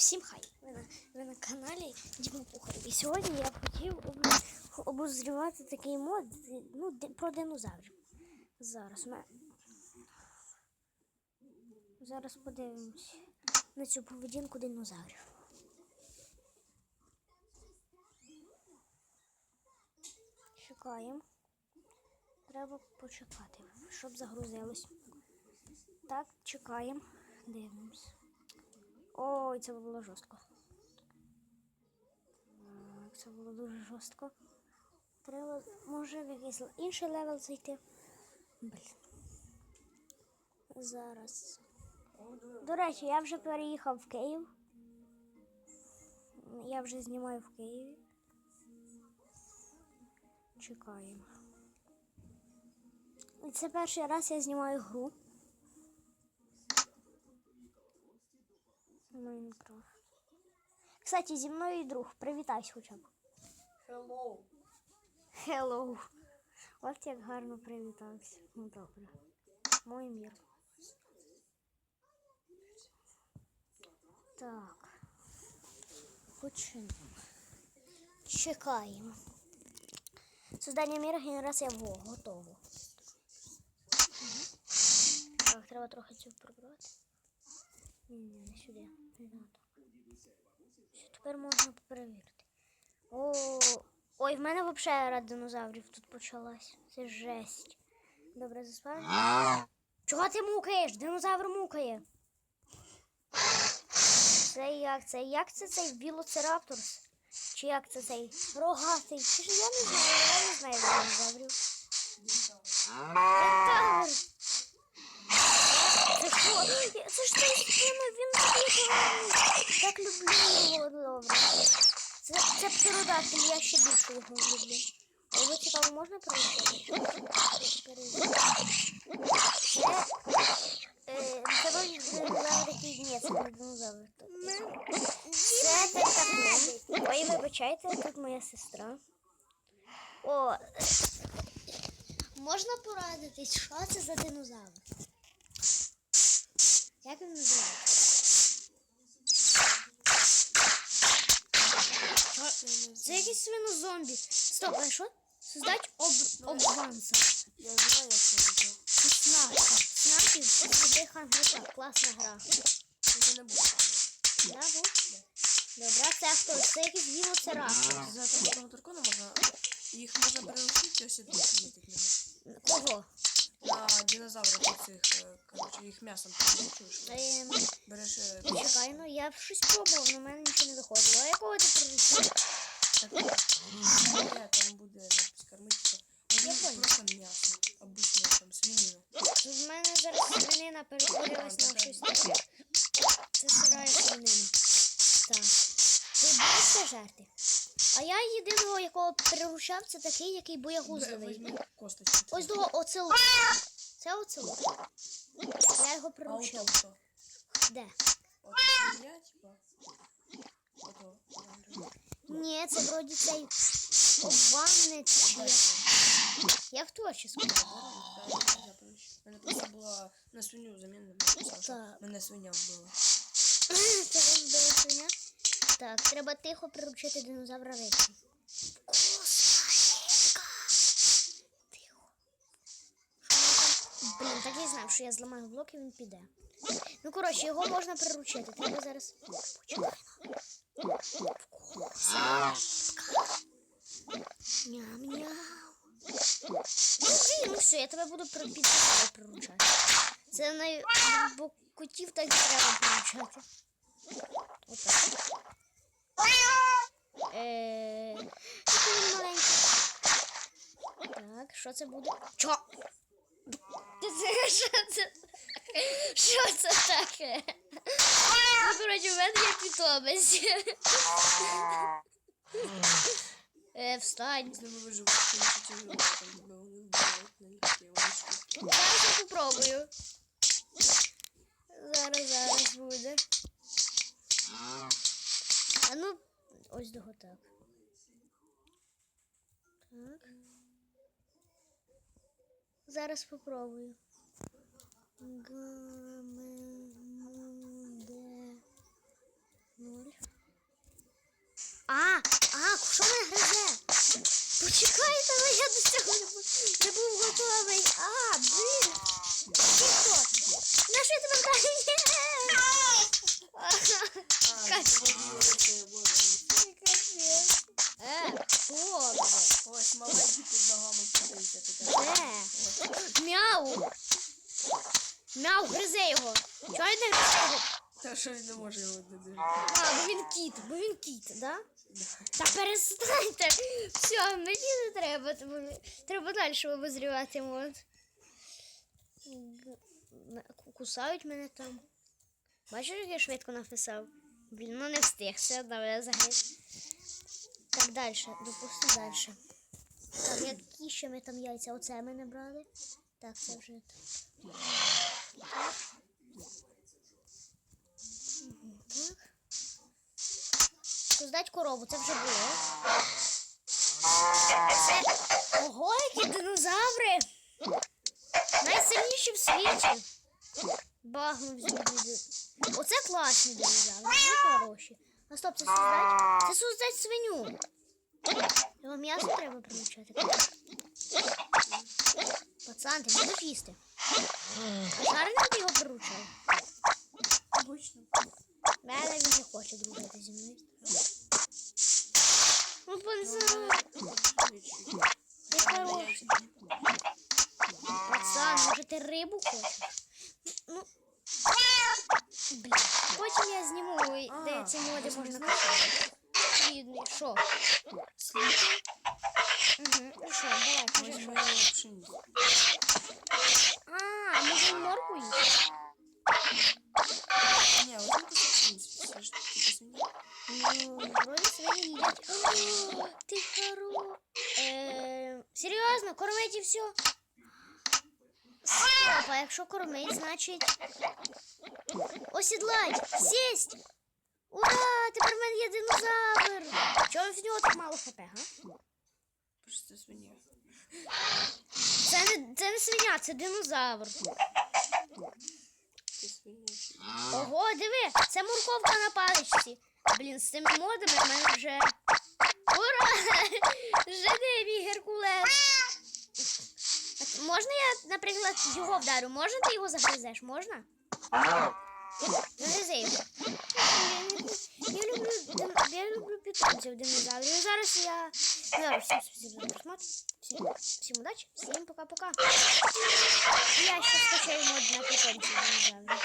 Всім хай! Ви на, ви на каналі Діма Пухар. І сьогодні я хотів об- обозрівати такий мод ну, про динозаврів. Зараз ми. Зараз подивимось на цю поведінку динозаврів. Чекаємо. Треба почекати, щоб загрузилось. Так, чекаємо. Дивимось. Ой, це було жорстко. Так, це було дуже жорстко. Треба, може, в якийсь інший левел зайти. Блін. Зараз. До речі, я вже переїхав в Київ. Я вже знімаю в Києві. Чекаємо. Це перший раз я знімаю гру. Майнкрафт. Кстати, зі мною і друг. Привітайся хоча б. Hello. Hello. От як гарно привітався. Ну добре. Мой мір. Так. Почнемо. Чекаємо. Создання міра генерація во. Готово. Так, треба трохи цю прибрати. Ні, ні, не сюди. Не надо. Що тепер можна перевірити? О, ой, в мене взагалі ера динозаврів тут почалась. Це жесть. Добре, заспав. Чого ти мукаєш? Динозавр мукає. Це як це? Як це цей білоцирапторс? Чи як це цей рогатий? Чи ж я не знаю, я не знаю динозаврів. Кентавр! Це що? Це ж той спину, він такий гарний. Так люблю його добре. Це, це птеродактиль, я ще більше його люблю. А його цікаво можна перейти? Це, е, динозавр який ні, це не динозавр. Це тентаклон. Ой, вибачайте, тут моя сестра. О, можна порадитись, що це за динозавр? Як він називається? Це якийсь свинозомбі. Стоп, а що? Создать об... обванса. Я знаю, як це робити. Снарки. Снарки з Хангрипа. Класна гра. Це не буде. Да, був? Добре, це хто? Це якийсь вілоцираптор. За того дракона можна. Їх можна переручити, ось і тут на. Кого? На динозаврах оцих, е, коротше, їх м'ясом переручуєш. Ем, Береш е, чекай, ну я щось пробував, але в мене нічого не виходило. А якого ти приручив? так, е, там буде напис кормитися. Я понял. просто м'ясо, обичне там свинина. Тут в мене зараз свинина перетворилась на щось таке. Це свинина. Так. Ти будеш це жерти? А я єдиного, якого приручав, це такий, який боягузливий. Косточку. Ось того оцелот. Це оцелот. Я його А приручив. ото? Де? Типа. Ото. Ні, це вроді цей обванець. Я в творчість. У мене просто була на свиню заміна мене свиня вбила. Це ви вбили свиня. Так, треба тихо приручити динозавра рибки. Вкусна рибка. Тихо. Що вона там? Блін, так я знав, що я зламаю блок і він піде. Ну, коротше, його можна приручити. Треба зараз. Ням-ням. Ну, все, я тебе буду при- під приручати. Це най... бо котів так треба приручати. Отак. Е, маленький. Так, що це буде? Чо? Це- Що це? Що це таке? Ну, коротше, в мене є питомець. Е, встань. Там вони вбивають на легкі. Зараз я попробую. Зараз, зараз буде. А ну, ось того так. Так. Зараз попробую. Нуль. А, а, що мене гризе? Почекайте, але я до цього не був готовий. А, блін. Ти хто? На що ти мене кажеш? Катя. Чого не? Та що він не може його не. А, бо він кіт, бо він кіт, да? Та перестаньте. Все, мені не треба. Треба далі обозрівати мод. Кусають мене там. Бачиш, як я швидко написав? Блін, ну не встиг, все одно я загриз. Так, далі, допустимо далі. Так, які ще ми там яйця? Оце ми не брали. Так, це вже. Так. Мгм, Так. Создать корову, це вже було. Ого, які динозаври! Найсильніші в світі. Багнув люди. Оце класні динозаври, вони хороші. А стоп, це создать? Це создать свиню. Його м'ясо треба примічати. Пацан, ти будеш їсти. Гарно ти його приручав. Обично. Мене він не хоче дружити зі мною. Пацан. Пацан, може ти рибу хочеш? Ну. Блін. Потім я зніму, і де ці моди можна купити. Бідний, що? Угу. Ну що, давай, кажи, що. А, може морку їсти? Серйозно, кормить і все? А якщо кормить, значить. Осідлать! Сість! Ура! Тепер в мене є динозавр! Чого в нього так мало хп, га? Просто свиня. Це не, це не свиня, це динозавр. Це свиня. Ого, диви, це морковка на паличці. Блін, з цими модами в мене вже. Ура! Жени мій Геркулес. Можна я, наприклад, його вдарю? Можна ти його загризеш? Можна? Загризи його. Я люблю, я люблю питомців динозаврів. Зараз я. Зараз всім спасибо за просмотр. Всім, всім удачі, всім пока-пока. Я ще скачаю мод на питомців динозаврів.